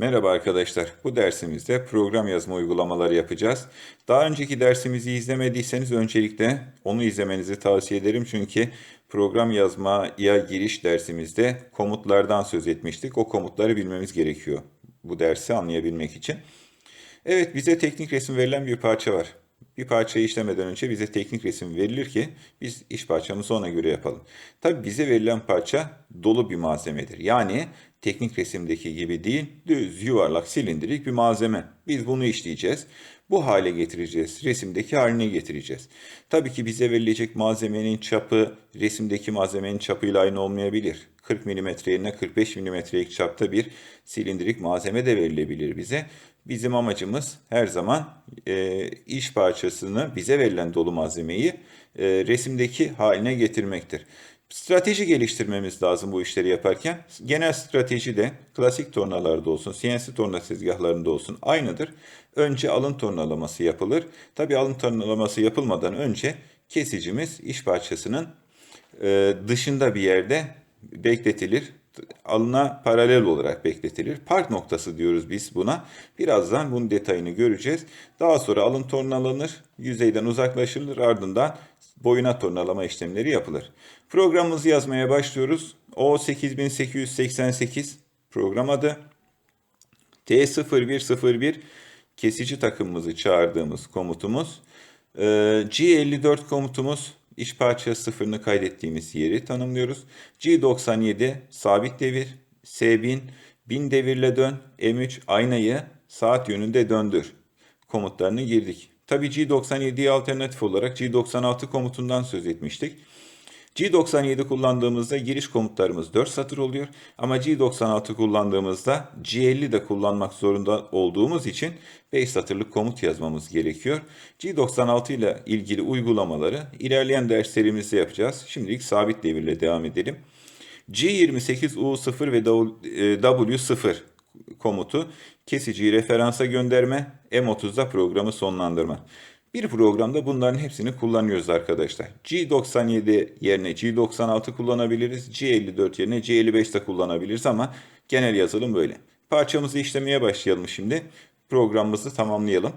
Merhaba arkadaşlar. Bu dersimizde program yazma uygulamaları yapacağız. Daha önceki dersimizi izlemediyseniz öncelikle onu izlemenizi tavsiye ederim. Çünkü program yazmaya giriş dersimizde komutlardan söz etmiştik. O komutları bilmemiz gerekiyor bu dersi anlayabilmek için. Evet bize teknik resim verilen bir parça var. Bir parçayı işlemeden önce bize teknik resim verilir ki biz iş parçamızı ona göre yapalım. Tabi bize verilen parça dolu bir malzemedir. Yani teknik resimdeki gibi değil düz yuvarlak silindirik bir malzeme. Biz bunu işleyeceğiz. Bu hale getireceğiz. Resimdeki haline getireceğiz. Tabii ki bize verilecek malzemenin çapı resimdeki malzemenin çapıyla aynı olmayabilir. 40 mm yerine 45 mm'lik çapta bir silindirik malzeme de verilebilir bize. Bizim amacımız her zaman e, iş parçasını bize verilen dolu malzemeyi e, resimdeki haline getirmektir. Strateji geliştirmemiz lazım bu işleri yaparken. Genel strateji de klasik tornalarda olsun, CNC torna tezgahlarında olsun aynıdır. Önce alın tornalaması yapılır. Tabi alın tornalaması yapılmadan önce kesicimiz iş parçasının e, dışında bir yerde bekletilir. Alına paralel olarak bekletilir. Park noktası diyoruz biz buna. Birazdan bunun detayını göreceğiz. Daha sonra alın tornalanır, yüzeyden uzaklaşılır ardından boyuna tornalama işlemleri yapılır. Programımızı yazmaya başlıyoruz. O8888 program adı. T0101 kesici takımımızı çağırdığımız komutumuz. Ee, G54 komutumuz iş parça sıfırını kaydettiğimiz yeri tanımlıyoruz. G97 sabit devir, S1000 1000 devirle dön, M3 aynayı saat yönünde döndür komutlarını girdik. Tabi G97'ye alternatif olarak G96 komutundan söz etmiştik. G97 kullandığımızda giriş komutlarımız 4 satır oluyor. Ama G96 kullandığımızda G50 de kullanmak zorunda olduğumuz için 5 satırlık komut yazmamız gerekiyor. G96 ile ilgili uygulamaları ilerleyen derslerimizde yapacağız. Şimdilik sabit devirle devam edelim. G28U0 ve W0 komutu kesiciyi referansa gönderme, M30'da programı sonlandırma. Bir programda bunların hepsini kullanıyoruz arkadaşlar. G97 yerine G96 kullanabiliriz. G54 yerine G55 de kullanabiliriz ama genel yazılım böyle. Parçamızı işlemeye başlayalım şimdi. Programımızı tamamlayalım.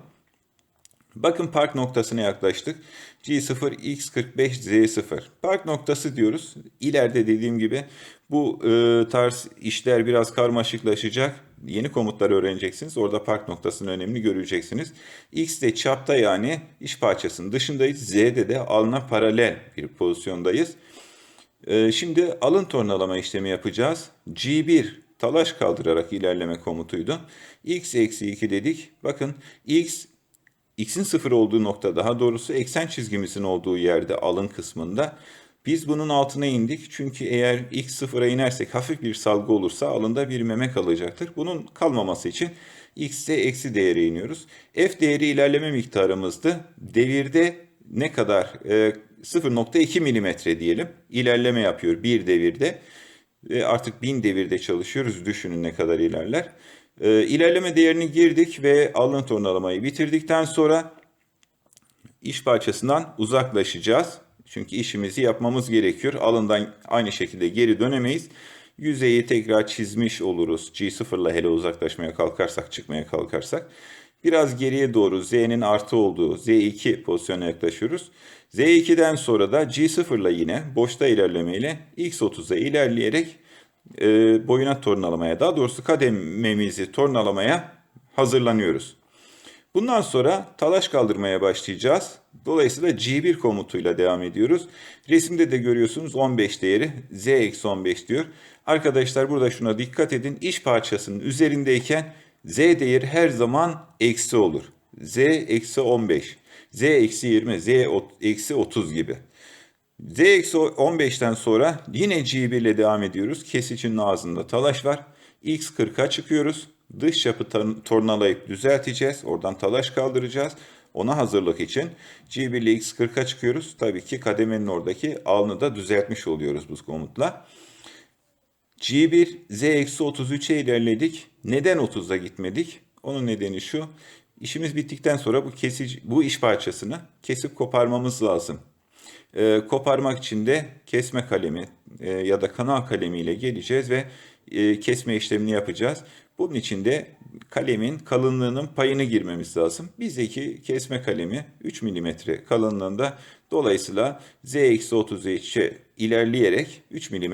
Bakın park noktasına yaklaştık. G0, X45, Z0. Park noktası diyoruz. İleride dediğim gibi bu e, tarz işler biraz karmaşıklaşacak. Yeni komutları öğreneceksiniz. Orada park noktasının önemini göreceksiniz. X de çapta yani iş parçasının dışındayız. Z'de de alına paralel bir pozisyondayız. E, şimdi alın tornalama işlemi yapacağız. G1 talaş kaldırarak ilerleme komutuydu. X eksi 2 dedik. Bakın X x'in sıfır olduğu nokta daha doğrusu eksen çizgimizin olduğu yerde alın kısmında biz bunun altına indik çünkü eğer x sıfıra inersek hafif bir salgı olursa alında bir meme kalacaktır. Bunun kalmaması için x'e eksi değeri iniyoruz. F değeri ilerleme miktarımızdı. Devirde ne kadar? E, 0.2 milimetre diyelim. İlerleme yapıyor bir devirde. E, artık bin devirde çalışıyoruz. Düşünün ne kadar ilerler. E, ilerleme değerini girdik ve alın tornalamayı bitirdikten sonra iş parçasından uzaklaşacağız. Çünkü işimizi yapmamız gerekiyor. Alından aynı şekilde geri dönemeyiz. Yüzeyi tekrar çizmiş oluruz. G0 ile hele uzaklaşmaya kalkarsak, çıkmaya kalkarsak. Biraz geriye doğru Z'nin artı olduğu Z2 pozisyona yaklaşıyoruz. Z2'den sonra da G0 ile yine boşta ilerlemeyle X30'a ilerleyerek e, boyuna tornalamaya, daha doğrusu kadememizi tornalamaya hazırlanıyoruz. Bundan sonra talaş kaldırmaya başlayacağız. Dolayısıyla G1 komutuyla devam ediyoruz. Resimde de görüyorsunuz 15 değeri Z-15 diyor. Arkadaşlar burada şuna dikkat edin. İş parçasının üzerindeyken Z değeri her zaman eksi olur. Z eksi 15, Z eksi 20, Z eksi 30 gibi. Z eksi 15'ten sonra yine G1 ile devam ediyoruz. Kesicinin ağzında talaş var. X 40'a çıkıyoruz. Dış yapı tornalayıp düzelteceğiz. Oradan talaş kaldıracağız. Ona hazırlık için G1 ile X40'a çıkıyoruz. Tabii ki kademenin oradaki alnı da düzeltmiş oluyoruz bu komutla. G1 Z-33'e ilerledik. Neden 30'a gitmedik? Onun nedeni şu. İşimiz bittikten sonra bu kesici, bu iş parçasını kesip koparmamız lazım. E, koparmak için de kesme kalemi e, ya da kanal kalemiyle geleceğiz ve e, kesme işlemini yapacağız. Bunun için de kalemin kalınlığının payını girmemiz lazım. Bizdeki kesme kalemi 3 mm kalınlığında. Dolayısıyla Z-30'e ilerleyerek 3 mm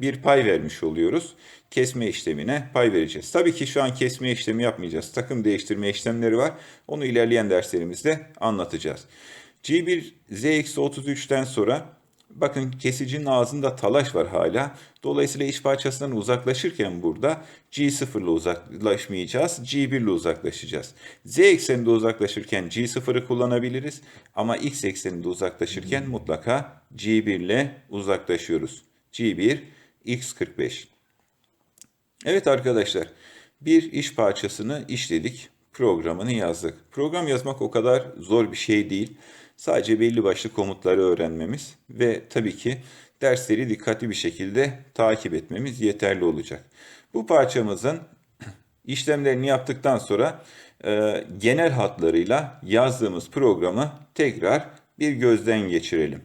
bir pay vermiş oluyoruz. Kesme işlemine pay vereceğiz. Tabii ki şu an kesme işlemi yapmayacağız. Takım değiştirme işlemleri var. Onu ilerleyen derslerimizde anlatacağız. G1 Z-33'ten sonra Bakın kesicinin ağzında talaş var hala. Dolayısıyla iç parçasından uzaklaşırken burada G0 ile uzaklaşmayacağız. G1 ile uzaklaşacağız. Z ekseninde uzaklaşırken G0'ı kullanabiliriz. Ama X ekseninde uzaklaşırken mutlaka G1 ile uzaklaşıyoruz. G1, X45. Evet arkadaşlar bir iş parçasını işledik. Programını yazdık. Program yazmak o kadar zor bir şey değil. Sadece belli başlı komutları öğrenmemiz ve tabii ki dersleri dikkatli bir şekilde takip etmemiz yeterli olacak. Bu parçamızın işlemlerini yaptıktan sonra e, genel hatlarıyla yazdığımız programı tekrar bir gözden geçirelim.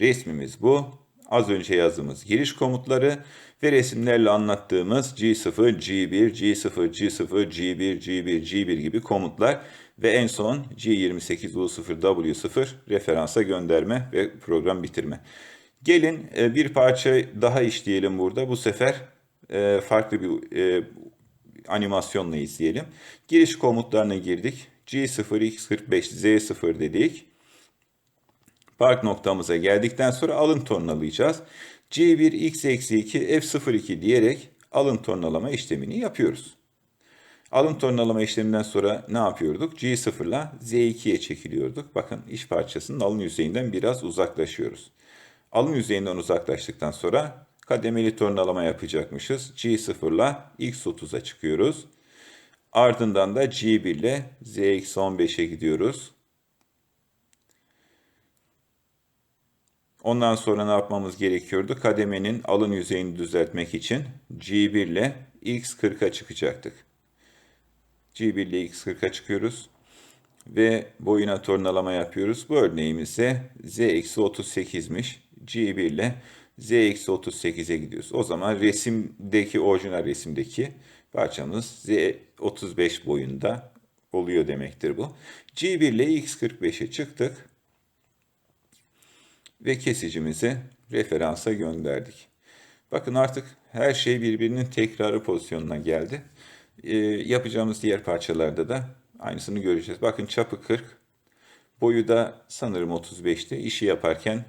Resmimiz bu. Az önce yazdığımız giriş komutları ve resimlerle anlattığımız G0, G1, G0, G0, G1, G1, G1 gibi komutlar ve en son G28U0W0 referansa gönderme ve program bitirme. Gelin e, bir parça daha işleyelim burada. Bu sefer e, farklı bir e, animasyonla izleyelim. Giriş komutlarına girdik. G0, X45, Z0 dedik. Park noktamıza geldikten sonra alın tornalayacağız. C1, X-2, F02 diyerek alın tornalama işlemini yapıyoruz. Alın tornalama işleminden sonra ne yapıyorduk? G0 ile Z2'ye çekiliyorduk. Bakın iş parçasının alın yüzeyinden biraz uzaklaşıyoruz. Alın yüzeyinden uzaklaştıktan sonra kademeli tornalama yapacakmışız. G0 ile X30'a çıkıyoruz. Ardından da G1 ile ZX15'e gidiyoruz. Ondan sonra ne yapmamız gerekiyordu? Kademenin alın yüzeyini düzeltmek için G1 ile X40'a çıkacaktık. G1 ile X40'a çıkıyoruz ve boyuna tornalama yapıyoruz. Bu örneğimizde Z-38'miş. G1 ile Z-38'e gidiyoruz. O zaman resimdeki, orijinal resimdeki parçamız Z35 boyunda oluyor demektir bu. G1 ile X45'e çıktık ve kesicimizi referansa gönderdik. Bakın artık her şey birbirinin tekrarı pozisyonuna geldi. Ee, yapacağımız diğer parçalarda da aynısını göreceğiz. Bakın çapı 40, boyu da sanırım 35'ti. İşi yaparken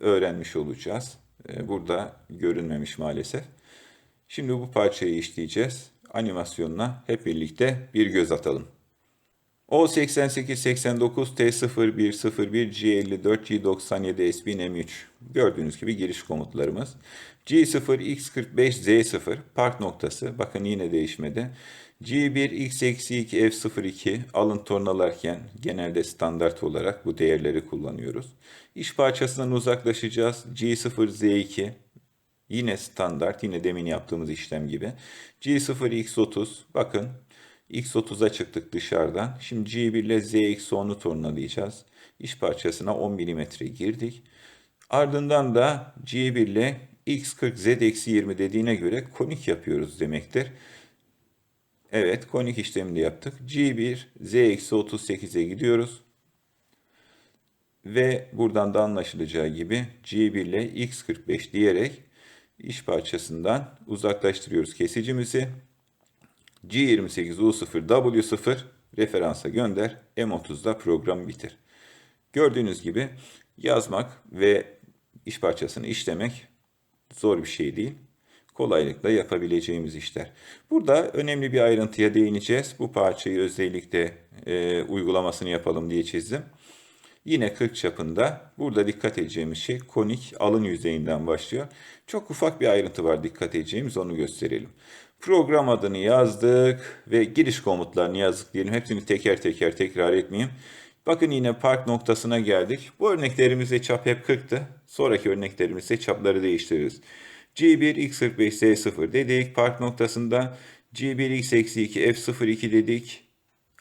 öğrenmiş olacağız. Ee, burada görünmemiş maalesef. Şimdi bu parçayı işleyeceğiz. Animasyonuna hep birlikte bir göz atalım. O8889 T0101 G54 G97 S1000 M3 gördüğünüz gibi giriş komutlarımız. G0 X45 Z0 park noktası bakın yine değişmedi. G1 X-2 F02 alın tornalarken genelde standart olarak bu değerleri kullanıyoruz. İş parçasından uzaklaşacağız. G0 Z2 yine standart yine demin yaptığımız işlem gibi. G0 X30 bakın X30'a çıktık dışarıdan. Şimdi G1 ile Z-10'u tornalayacağız. İş parçasına 10 mm girdik. Ardından da G1 ile X40 Z-20 dediğine göre konik yapıyoruz demektir. Evet konik işlemini yaptık. G1 Z-38'e gidiyoruz. Ve buradan da anlaşılacağı gibi G1 ile X45 diyerek iş parçasından uzaklaştırıyoruz kesicimizi. G28U0W0 referansa gönder. M30'da program bitir. Gördüğünüz gibi yazmak ve iş parçasını işlemek zor bir şey değil. Kolaylıkla yapabileceğimiz işler. Burada önemli bir ayrıntıya değineceğiz. Bu parçayı özellikle e, uygulamasını yapalım diye çizdim. Yine 40 çapında. Burada dikkat edeceğimiz şey konik alın yüzeyinden başlıyor. Çok ufak bir ayrıntı var dikkat edeceğimiz onu gösterelim. Program adını yazdık ve giriş komutlarını yazdık diyelim. Hepsini teker teker tekrar etmeyeyim. Bakın yine park noktasına geldik. Bu örneklerimizde çap hep 40'tı. Sonraki örneklerimizde çapları değiştiririz. G1 X45 Z0 dedik. Park noktasında G1 X-2 F02 dedik.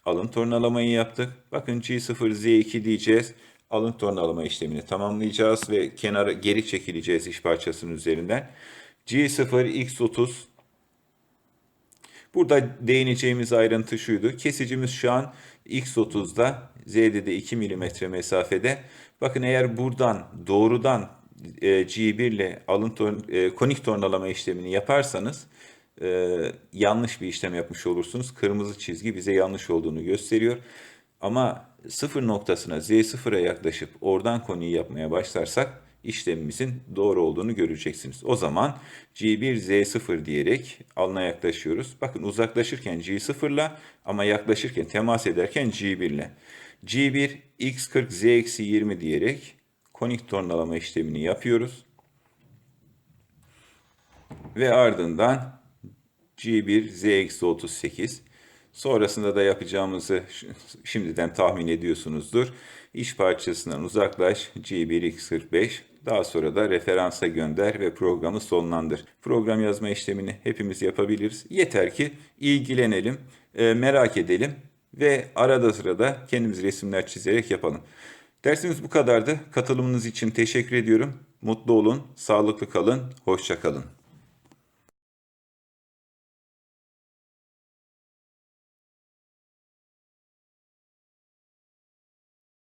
Alın tornalamayı yaptık. Bakın G0 Z2 diyeceğiz. alın tornalama işlemini tamamlayacağız ve kenara geri çekileceğiz iş parçasının üzerinden. G0 X30 Burada değineceğimiz ayrıntı şuydu. Kesicimiz şu an X30'da, Z'de de 2 mm mesafede. Bakın eğer buradan doğrudan e, G1 ile alın e, konik tornalama işlemini yaparsanız e, yanlış bir işlem yapmış olursunuz. Kırmızı çizgi bize yanlış olduğunu gösteriyor. Ama sıfır noktasına Z0'a yaklaşıp oradan konuyu yapmaya başlarsak işlemimizin doğru olduğunu göreceksiniz. O zaman G1 Z0 diyerek alına yaklaşıyoruz. Bakın uzaklaşırken G0 ile ama yaklaşırken temas ederken G1 ile. G1 X40 Z-20 diyerek konik tornalama işlemini yapıyoruz. Ve ardından G1 Z-38 Sonrasında da yapacağımızı şimdiden tahmin ediyorsunuzdur. İş parçasından uzaklaş G1X45 daha sonra da referansa gönder ve programı sonlandır. Program yazma işlemini hepimiz yapabiliriz. Yeter ki ilgilenelim, e, merak edelim ve arada sırada kendimiz resimler çizerek yapalım. Dersimiz bu kadardı. Katılımınız için teşekkür ediyorum. Mutlu olun, sağlıklı kalın, hoşça kalın.